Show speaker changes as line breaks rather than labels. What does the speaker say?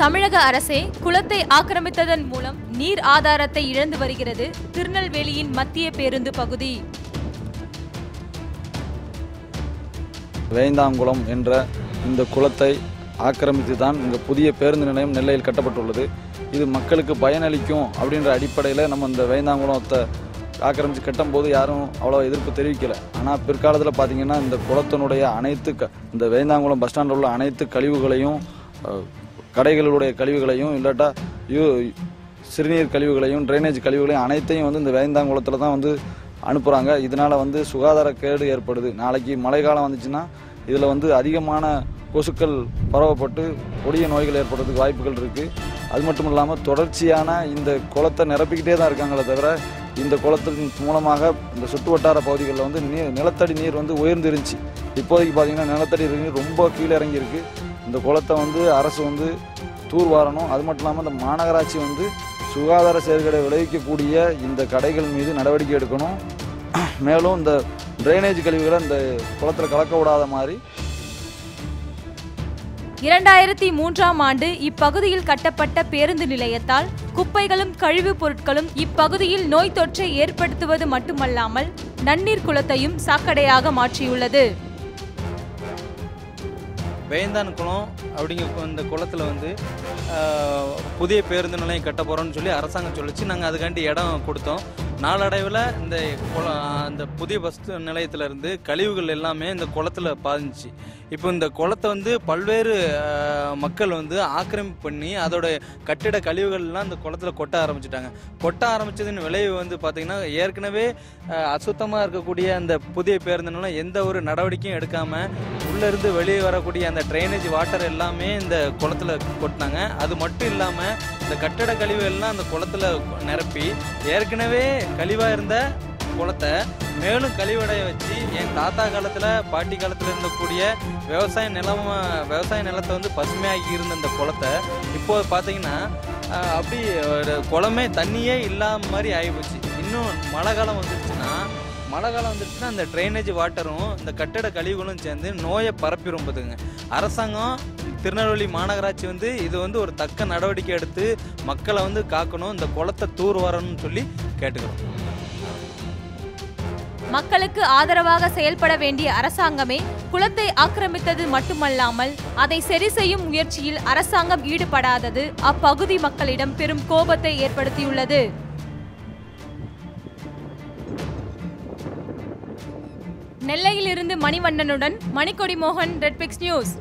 தமிழக அரசே குளத்தை ஆக்கிரமித்ததன் மூலம் நீர் ஆதாரத்தை இழந்து வருகிறது திருநெல்வேலியின் மத்திய பேருந்து பகுதி.
வேந்தாங்குளம் என்ற இந்த குளத்தை ஆக்கிரமித்து தான் இந்த புதிய பேருந்து நிலையம் நெல்லையில் கட்டப்பட்டுள்ளது. இது மக்களுக்கு பயனளிக்கும் அப்படின்ற அடிப்படையில் நம்ம இந்த வேந்தாங்குளத்தை ஆக்கிரமித்து கட்டும்போது யாரும் அவ்வளோ எதிர்ப்பு தெரிவிக்கலை. ஆனால் பிற்காலத்தில் பார்த்தீங்கன்னா இந்த குளத்தினுடைய அனைத்து க இந்த வேந்தாங்குளம் பஸ் ஸ்டாண்டில் உள்ள அனைத்து கழிவுகளையும் கடைகளுடைய கழிவுகளையும் இல்லாட்டா யூ சிறுநீர் கழிவுகளையும் ட்ரைனேஜ் கழிவுகளையும் அனைத்தையும் வந்து இந்த வேந்தாங்குளத்தில் தான் வந்து அனுப்புகிறாங்க இதனால் வந்து சுகாதார கேடு ஏற்படுது. நாளைக்கு மழைக்காலம் வந்துச்சுன்னா இதில் வந்து அதிகமான கொசுக்கள் பரவப்பட்டு கொடிய நோய்கள் ஏற்படுறதுக்கு வாய்ப்புகள் இருக்குது அது மட்டும் இல்லாமல் தொடர்ச்சியான இந்த குளத்தை நிரப்பிக்கிட்டே தான் இருக்காங்களே தவிர இந்த குளத்தின் மூலமாக இந்த சுற்று வட்டார பகுதிகளில் வந்து நீர் நிலத்தடி நீர் வந்து உயர்ந்து இருந்துச்சு இப்போதைக்கு பார்த்தீங்கன்னா நிலத்தடி நீர் ரொம்ப கீழே இறங்கியிருக்கு. இந்த குளத்தை வந்து அரசு வந்து தூர்வாரணும் அது மட்டும் இல்லாமல் இந்த மாநகராட்சி வந்து சுகாதார செயல்களை விளைவிக்கக்கூடிய இந்த கடைகள் மீது நடவடிக்கை எடுக்கணும். மேலும் இந்த ட்ரைனேஜ் கழிவுகளை இந்த குளத்தில் கலக்க விடாத மாதிரி
இரண்டாயிரத்தி மூன்றாம் ஆண்டு இப்பகுதியில் கட்டப்பட்ட பேருந்து நிலையத்தால் குப்பைகளும் கழிவுப் பொருட்களும் இப்பகுதியில் நோய் தொற்றை ஏற்படுத்துவது மட்டுமல்லாமல் நன்னீர் குளத்தையும் சாக்கடையாக மாற்றியுள்ளது.
வேந்தான் குளம் அப்படிங்கிற அந்த இந்த குளத்தில் வந்து புதிய பேருந்து நிலையம் கட்ட போகிறோம்னு சொல்லி அரசாங்கம் சொல்லிச்சு. நாங்கள் அதுக்காண்டி இடம் கொடுத்தோம். நாளடைவில் இந்த குளம் அந்த புதிய பஸ் நிலையத்துல இருந்து கழிவுகள் எல்லாமே இந்த குளத்துல பாதிஞ்சிச்சு இப்போ இந்த குளத்தை வந்து பல்வேறு மக்கள் வந்து ஆக்கிரமிப்பு பண்ணி அதோட கட்டிட கழிவுகள்லாம் இந்த குளத்துல கொட்ட ஆரம்பிச்சிட்டாங்க. கொட்ட ஆரம்பித்ததின் விளைவு வந்து பார்த்திங்கன்னா ஏற்கனவே அசுத்தமாக இருக்கக்கூடிய அந்த புதிய பேருந்துனால எந்த ஒரு நடவடிக்கையும் எடுக்காமல் உள்ளேருந்து வெளியே வரக்கூடிய அந்த ட்ரைனேஜ் வாட்டர் எல்லாமே இந்த குளத்துல கொட்டினாங்க. அது மட்டும் இல்லாமல் இந்த கட்டட கழிவு எல்லாம் அந்த குளத்துல நிரப்பி ஏற்கனவே கழிவா இருந்த குளத்தை மேலும் கழிவடைய வச்சு என் தாத்தா காலத்துல பாட்டி காலத்துல இருந்தக்கூடிய விவசாய நிலம் விவசாய நிலத்தை வந்து பசுமையாகி இருந்த அந்த குளத்தை இப்போ பார்த்தீங்கன்னா அப்படி ஒரு குளமே தண்ணியே இல்லாத மாதிரி ஆகிப்போச்சு இன்னும் மழை காலம் வந்துருச்சுன்னா மழை காலம் வந்துருச்சுன்னா அந்த ட்ரைனேஜ் வாட்டரும் இந்த கட்டட கழிவுகளும் சேர்ந்து நோயை பரப்பிடும் பார்த்துங்க அரசாங்கம் திருநெல்வேலி மாநகராட்சி வந்து இது வந்து ஒரு தக்க நடவடிக்கை எடுத்து மக்களை வந்து காக்கணும் இந்த குளத்தை தூர் வரணும்னு சொல்லி கேட்டுக்கிறோம்.
மக்களுக்கு ஆதரவாக செயல்பட வேண்டிய அரசாங்கமே குளத்தை ஆக்கிரமித்தது மட்டுமல்லாமல் அதை சரி செய்யும் முயற்சியில் அரசாங்கம் ஈடுபடாதது அப்பகுதி மக்களிடம் பெரும் கோபத்தை ஏற்படுத்தியுள்ளது. நெல்லையிலிருந்து மணிவண்ணனுடன் மணிக்கொடி மோகன் ரெட்பிக்ஸ் நியூஸ்